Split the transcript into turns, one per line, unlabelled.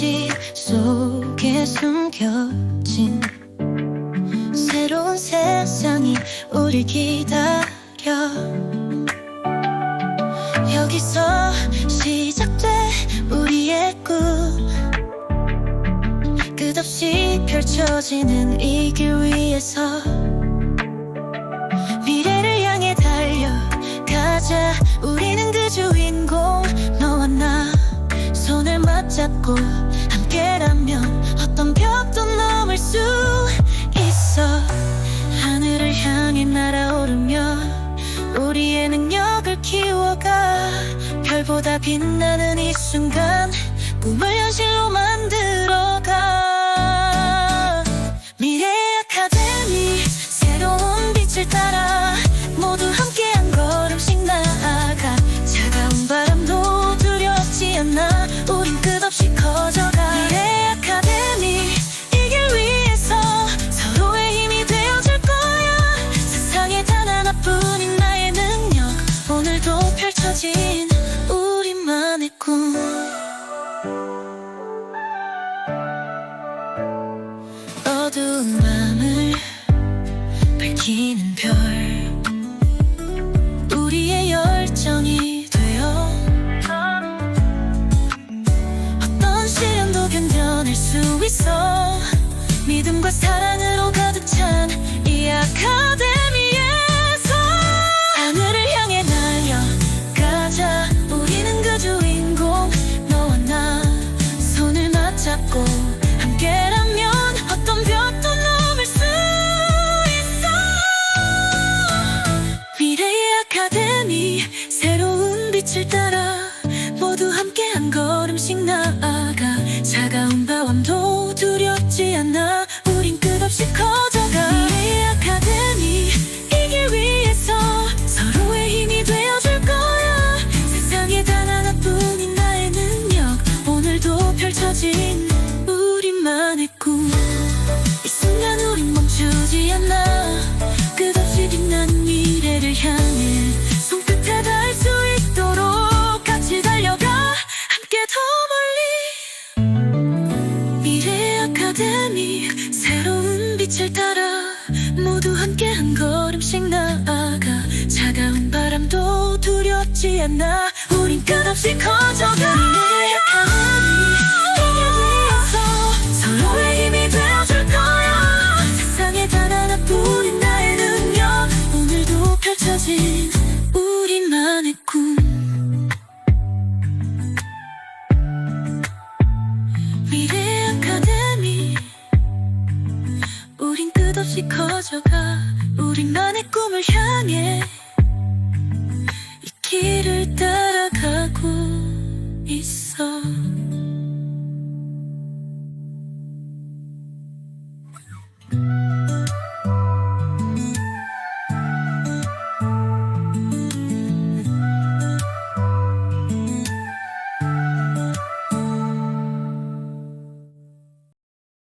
도시 속에 숨겨진 새로운 세상이 우릴 기다려. 여기서 시작돼 우리의 꿈. 끝없이 펼쳐지는 이 길 위에서 미래를 향해 달려가자. 우리는 그 주인공 너와 나 손을 맞잡고 별보다 빛나는 이 순간 꿈을 현실로 만들어가. 미래 아카데미 새로운 빛을 따라 모두 함께 한 걸음씩 나아가. 차가운 바람도 두렵지 않아 우린 끝없이 커져가. 미래 아카데미 이 길 위에서 서로의 힘이 되어줄 거야. 세상에 단 하나뿐인 나의 능력 오늘도 펼쳐진 별. 우리의 열정이 되어. 어떤 시련도 견뎌낼 수 있어. 믿음과 사랑으로 가득 찬 이 아카데 걸음씩 나아가 차가운 아카데미 새로운 빛을 따라 모두 함께 한 걸음씩 나아가 차가운 바람도 두렵지 않아 우린 끝없이 커져가 우린 끝없이 커져가. 우리만의 꿈을 향해